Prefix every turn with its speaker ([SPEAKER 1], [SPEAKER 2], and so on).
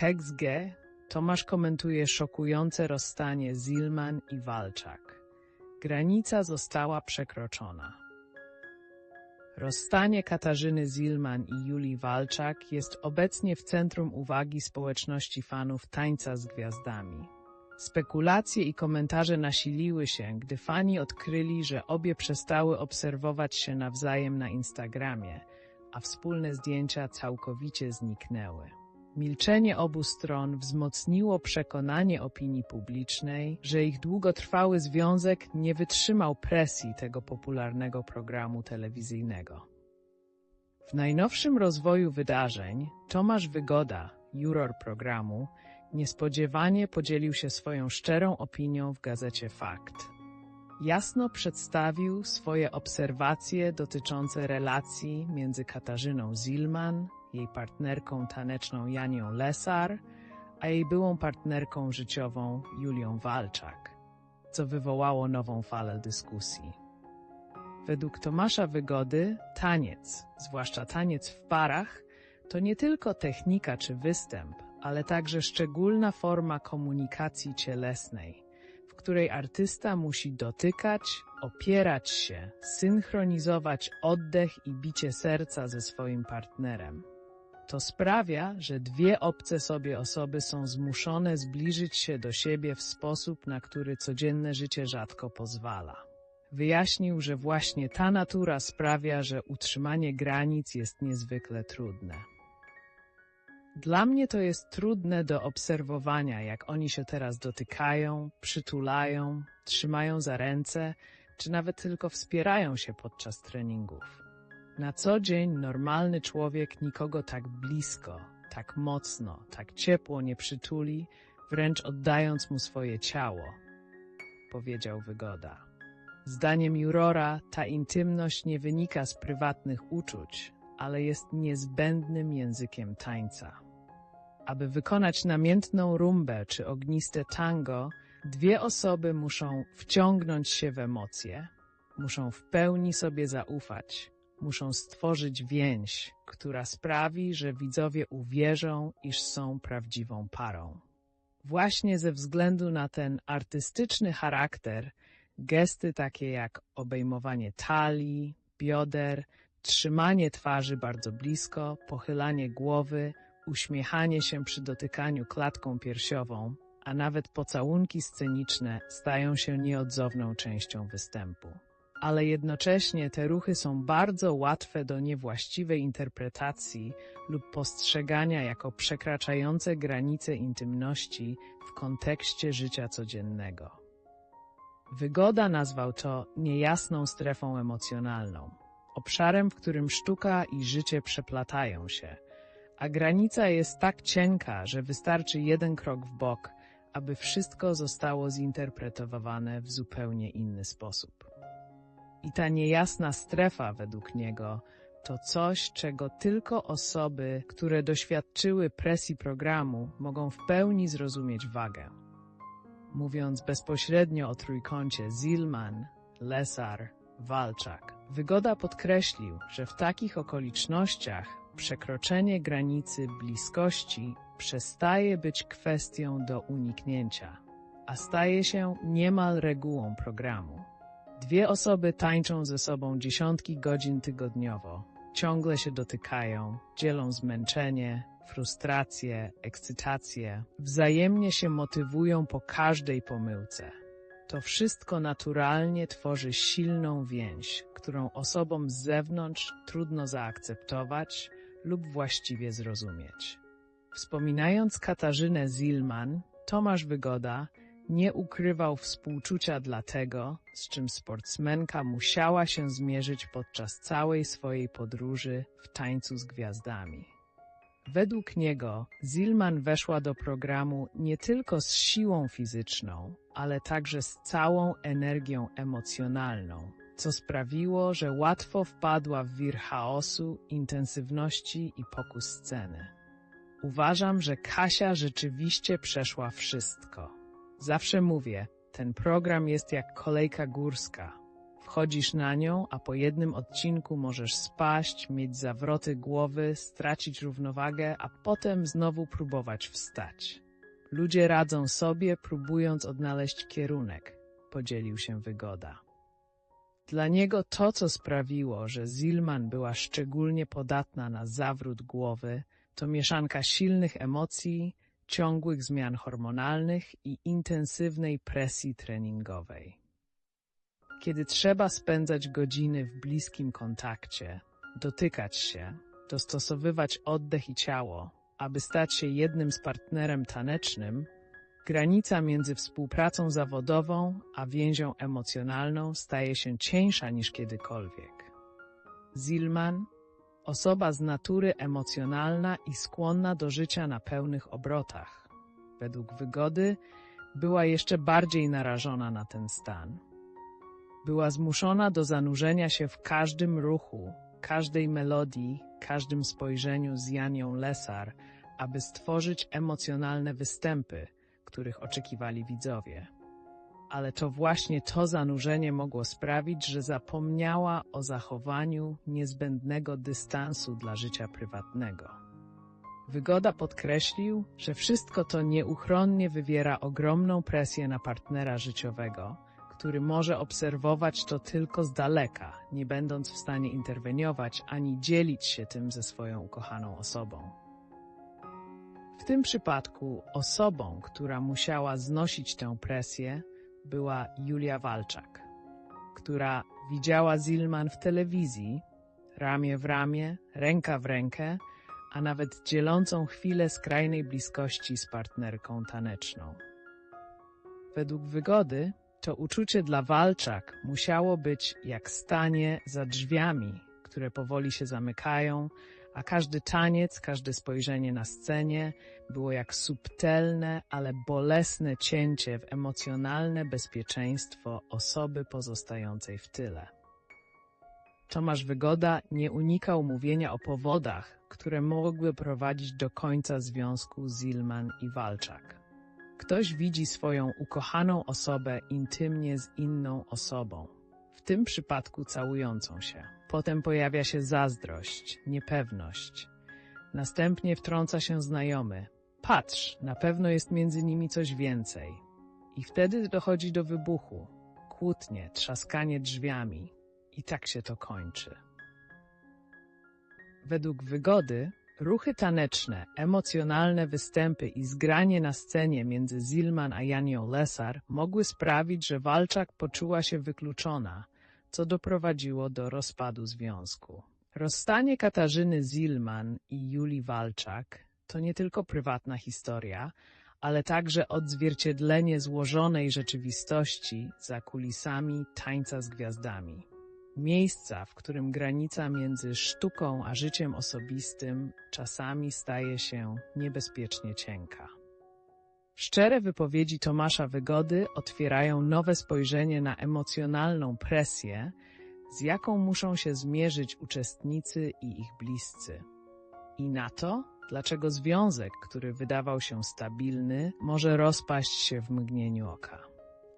[SPEAKER 1] Tekst G. Tomasz komentuje szokujące rozstanie Zilman i Walczak. Granica została przekroczona. Rozstanie Katarzyny Zilman i Julii Walczak jest obecnie w centrum uwagi społeczności fanów tańca z gwiazdami. Spekulacje i komentarze nasiliły się, gdy fani odkryli, że obie przestały obserwować się nawzajem na Instagramie, a wspólne zdjęcia całkowicie zniknęły. Milczenie obu stron wzmocniło przekonanie opinii publicznej, że ich długotrwały związek nie wytrzymał presji tego popularnego programu telewizyjnego. W najnowszym rozwoju wydarzeń Tomasz Wygoda, juror programu, niespodziewanie podzielił się swoją szczerą opinią w gazecie Fakt. Jasno przedstawił swoje obserwacje dotyczące relacji między Katarzyną Zilman, jej partnerką taneczną Janią Lesar, a jej byłą partnerką życiową Julią Walczak, co wywołało nową falę dyskusji. Według Tomasza Wygody taniec, zwłaszcza taniec w parach, to nie tylko technika czy występ, ale także szczególna forma komunikacji cielesnej, w której artysta musi dotykać, opierać się, synchronizować oddech i bicie serca ze swoim partnerem. To sprawia, że dwie obce sobie osoby są zmuszone zbliżyć się do siebie w sposób, na który codzienne życie rzadko pozwala. Wyjaśnił, że właśnie ta natura sprawia, że utrzymanie granic jest niezwykle trudne. Dla mnie to jest trudne do obserwowania, jak oni się teraz dotykają, przytulają, trzymają za ręce, czy nawet tylko wspierają się podczas treningów. Na co dzień normalny człowiek nikogo tak blisko, tak mocno, tak ciepło nie przytuli, wręcz oddając mu swoje ciało, powiedział Wygoda. Zdaniem jurora ta intymność nie wynika z prywatnych uczuć, ale jest niezbędnym językiem tańca. Aby wykonać namiętną rumbę czy ogniste tango, dwie osoby muszą wciągnąć się w emocje, muszą w pełni sobie zaufać, muszą stworzyć więź, która sprawi, że widzowie uwierzą, iż są prawdziwą parą. Właśnie ze względu na ten artystyczny charakter, gesty takie jak obejmowanie talii, bioder, trzymanie twarzy bardzo blisko, pochylanie głowy, uśmiechanie się przy dotykaniu klatką piersiową, a nawet pocałunki sceniczne stają się nieodzowną częścią występu. Ale jednocześnie te ruchy są bardzo łatwe do niewłaściwej interpretacji lub postrzegania jako przekraczające granice intymności w kontekście życia codziennego. Wygoda nazwał to niejasną strefą emocjonalną, obszarem, w którym sztuka i życie przeplatają się – a granica jest tak cienka, że wystarczy jeden krok w bok, aby wszystko zostało zinterpretowane w zupełnie inny sposób. I ta niejasna strefa, według niego, to coś, czego tylko osoby, które doświadczyły presji programu, mogą w pełni zrozumieć wagę. Mówiąc bezpośrednio o trójkącie Zilman, Lesar, Walczak, Wygoda podkreślił, że w takich okolicznościach przekroczenie granicy bliskości przestaje być kwestią do uniknięcia, a staje się niemal regułą programu. Dwie osoby tańczą ze sobą dziesiątki godzin tygodniowo, ciągle się dotykają, dzielą zmęczenie, frustrację, ekscytację, wzajemnie się motywują po każdej pomyłce. To wszystko naturalnie tworzy silną więź, którą osobom z zewnątrz trudno zaakceptować, lub właściwie zrozumieć. Wspominając Katarzynę Zilman, Tomasz Wygoda nie ukrywał współczucia dla tego, z czym sportsmenka musiała się zmierzyć podczas całej swojej podróży w tańcu z gwiazdami. Według niego Zilman weszła do programu nie tylko z siłą fizyczną, ale także z całą energią emocjonalną, co sprawiło, że łatwo wpadła w wir chaosu, intensywności i pokus sceny. Uważam, że Kasia rzeczywiście przeszła wszystko. Zawsze mówię, ten program jest jak kolejka górska. Wchodzisz na nią, a po jednym odcinku możesz spaść, mieć zawroty głowy, stracić równowagę, a potem znowu próbować wstać. Ludzie radzą sobie, próbując odnaleźć kierunek, podzielił się wygoda. Dla niego to, co sprawiło, że Zilman była szczególnie podatna na zawrót głowy, to mieszanka silnych emocji, ciągłych zmian hormonalnych i intensywnej presji treningowej. Kiedy trzeba spędzać godziny w bliskim kontakcie, dotykać się, dostosowywać oddech i ciało, aby stać się jednym z partnerem tanecznym, granica między współpracą zawodową a więzią emocjonalną staje się cieńsza niż kiedykolwiek. Zilman, osoba z natury emocjonalna i skłonna do życia na pełnych obrotach, według wygody, była jeszcze bardziej narażona na ten stan. Była zmuszona do zanurzenia się w każdym ruchu, każdej melodii, każdym spojrzeniu z Janią Lesar, aby stworzyć emocjonalne występy, których oczekiwali widzowie. Ale to właśnie to zanurzenie mogło sprawić, że zapomniała o zachowaniu niezbędnego dystansu dla życia prywatnego. Wygoda podkreślił, że wszystko to nieuchronnie wywiera ogromną presję na partnera życiowego, który może obserwować to tylko z daleka, nie będąc w stanie interweniować ani dzielić się tym ze swoją ukochaną osobą. W tym przypadku osobą, która musiała znosić tę presję, była Julia Walczak, która widziała Zilman w telewizji, ramię w ramię, ręka w rękę, a nawet dzielącą chwilę skrajnej bliskości z partnerką taneczną. Według wygody to uczucie dla Walczak musiało być jak stanie za drzwiami, które powoli się zamykają, a każdy taniec, każde spojrzenie na scenie było jak subtelne, ale bolesne cięcie w emocjonalne bezpieczeństwo osoby pozostającej w tyle. Tomasz Wygoda nie unikał mówienia o powodach, które mogły prowadzić do końca związku Zilman i Walczak. Ktoś widzi swoją ukochaną osobę intymnie z inną osobą, tym przypadku całującą się. Potem pojawia się zazdrość, niepewność. Następnie wtrąca się znajomy. Patrz, na pewno jest między nimi coś więcej. I wtedy dochodzi do wybuchu. Kłótnie, trzaskanie drzwiami. I tak się to kończy. Według wygody, ruchy taneczne, emocjonalne występy i zgranie na scenie między Zilman a Janią Lesar mogły sprawić, że Walczak poczuła się wykluczona, co doprowadziło do rozpadu związku. Rozstanie Katarzyny Zilman i Julii Walczak to nie tylko prywatna historia, ale także odzwierciedlenie złożonej rzeczywistości za kulisami tańca z gwiazdami. Miejsca, w którym granica między sztuką a życiem osobistym czasami staje się niebezpiecznie cienka. Szczere wypowiedzi Tomasza Wygody otwierają nowe spojrzenie na emocjonalną presję, z jaką muszą się zmierzyć uczestnicy i ich bliscy. I na to, dlaczego związek, który wydawał się stabilny, może rozpaść się w mgnieniu oka.